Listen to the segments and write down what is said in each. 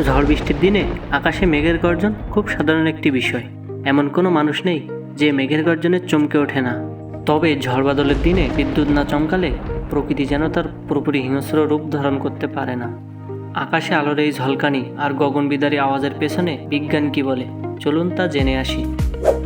ঝড় বৃষ্টির দিনে আকাশে মেঘের গর্জন খুব সাধারণ একটি বিষয়। এমন কোনো মানুষ নেই যে মেঘের গর্জনে চমকে ওঠে না। তবে ঝড় বাদলের দিনে বিদ্যুৎ না চমকালে প্রকৃতি যেন তার পুরোপুরি হিংস্র রূপ ধারণ করতে পারে না। আকাশে আলোর এই ঝলকানি আর গগনবিদারী আওয়াজের পেছনে বিজ্ঞান কি বলে? চলুন তা জেনে আসি।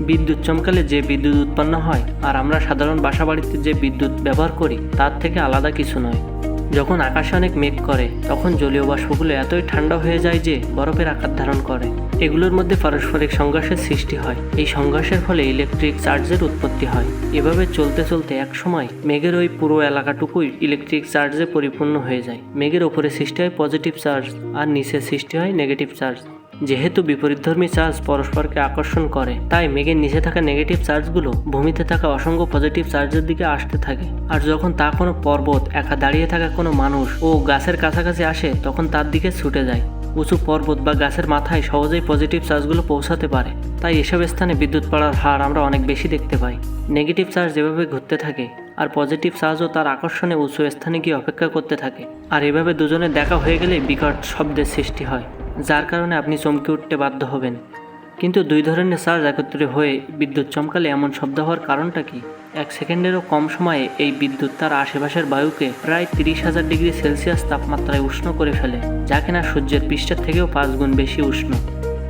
বিদ্যুৎ চমকালে যে বিদ্যুৎ উৎপন্ন হয় আর আমরা সাধারণ বাসাবাড়িতে যে বিদ্যুৎ ব্যবহার করি, তার থেকে আলাদা কিছু নয়। যখন আকাশে অনেক মেঘ করে, তখন জলীয় বাষ্পগুলো এতই ঠান্ডা হয়ে যায় যে বরফের আকার ধারণ করে। এগুলোর মধ্যে পারস্পরিক সংঘর্ষের সৃষ্টি হয়। এই সংঘর্ষের ফলে ইলেকট্রিক চার্জের উৎপত্তি হয়। এভাবে চলতে চলতে এক সময় মেঘের ওই পুরো এলাকাটুকুই ইলেকট্রিক চার্জে পরিপূর্ণ হয়ে যায়। মেঘের ওপরে সৃষ্টি হয় পজিটিভ চার্জ, আর নিচে সৃষ্টি হয় নেগেটিভ চার্জ। যেহেতু বিপরীতধর্মী চার্জ পরস্পরকে আকর্ষণ করে, তাই মেঘের নিচে থাকা নেগেটিভ চার্জগুলো ভূমিতে থাকা অসংখ্য পজিটিভ চার্জের দিকে আসতে থাকে। আর যখন তা কোনো পর্বত, একা দাঁড়িয়ে থাকা কোনো মানুষ ও গাছের কাছাকাছি আসে, তখন তার দিকে ছুটে যায়। উঁচু পর্বত বা গাছের মাথায় সহজেই পজিটিভ চার্জগুলো পৌঁছাতে পারে। তাই এসব স্থানে বিদ্যুৎ পড়ার হার আমরা অনেক বেশি দেখতে পাই। নেগেটিভ চার্জ যেভাবে ঘুরতে থাকে, আর পজিটিভ চার্জও তার আকর্ষণে উঁচু স্থানে গিয়ে অপেক্ষা করতে থাকে। আর এভাবে দুজনে দেখা হয়ে গেলে বিকট শব্দের সৃষ্টি হয়। যার কারণে আপনি চমকে উঠতে বাধ্য হবেন। কিন্তু দুই ধরনের চার্জ একত্রে হয়ে বিদ্যুৎ চমকালে এমন শব্দ হওয়ার কারণটা কি? এক সেকেন্ডেরও কম সময়ে এই বিদ্যুৎ তার আশেপাশের বায়ুকে প্রায় তিরিশ হাজার ডিগ্রি সেলসিয়াস তাপমাত্রায় উষ্ণ করে ফেলে, যা কিনা সূর্যের পৃষ্ঠের থেকেও পাঁচ গুণ বেশি উষ্ণ।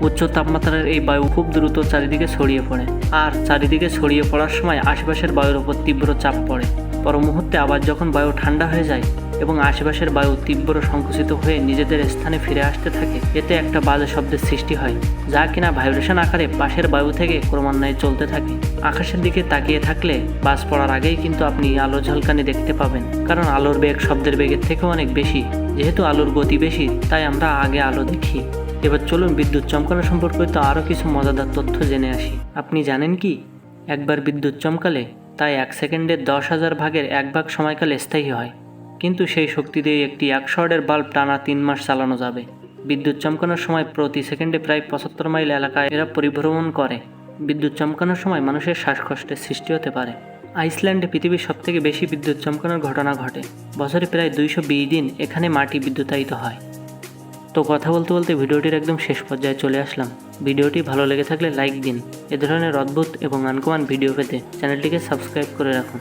উচ্চ তাপমাত্রার এই বায়ু খুব দ্রুত চারিদিকে ছড়িয়ে পড়ে, আর চারিদিকে ছড়িয়ে পড়ার সময় আশেপাশের বায়ুর উপর তীব্র চাপ পড়ে। পর মুহূর্তে আবার যখন বায়ু ঠান্ডা হয়ে যায় এবং আশেপাশের বায়ু তীব্র সংকুচিত হয়ে নিজেদের স্থানে ফিরে আসতে থাকে। এতে একটা বাজে শব্দের সৃষ্টি হয়, যা কিনা ভাইব্রেশন আকারে পাশের বায়ু থেকে ক্রমান্বয়ে চলতে থাকে। আকাশের দিকে তাকিয়ে থাকলে বাস পড়ার আগেই কিন্তু আপনি আলো ঝলকানি দেখতে পাবেন, কারণ আলোর বেগ শব্দের বেগের থেকেও অনেক বেশি। যেহেতু আলোর গতি বেশি, তাই আমরা আগে আলো দেখি। এবার চলুন বিদ্যুৎ চমকানো সম্পর্কিত আরও কিছু মজাদার তথ্য জেনে আসি। আপনি জানেন কি? একবার বিদ্যুৎ চমকালে, তাই এক সেকেন্ডের দশ হাজার ভাগের এক ভাগ সময়কাল স্থায়ী হয়। কিন্তু সেই শক্তি দিয়ে একটি একশো ওয়াটের বাল্ব টানা তিন মাস চালানো যাবে। বিদ্যুৎ চমকানোর সময় প্রতি সেকেন্ডে প্রায় পঁচাত্তর মাইল এলাকায় এরা পরিভ্রমণ করে। বিদ্যুৎ চমকানোর সময় মানুষের শ্বাসকষ্টের সৃষ্টি হতে পারে। আইসল্যান্ডে পৃথিবীর সবথেকে বেশি বিদ্যুৎ চমকানোর ঘটনা ঘটে। বছরে প্রায় দুইশো বিশ দিন এখানে মাটি বিদ্যুতায়িত হয়। তো কথা বলতে বলতে ভিডিওটির একদম শেষ পর্যায়ে চলে আসলাম। ভিডিওটি ভালো লেগে থাকলে লাইক দিন। এ ধরনের অদ্ভুত এবং আনকমান ভিডিও পেতে চ্যানেলটিকে সাবস্ক্রাইব করে রাখুন।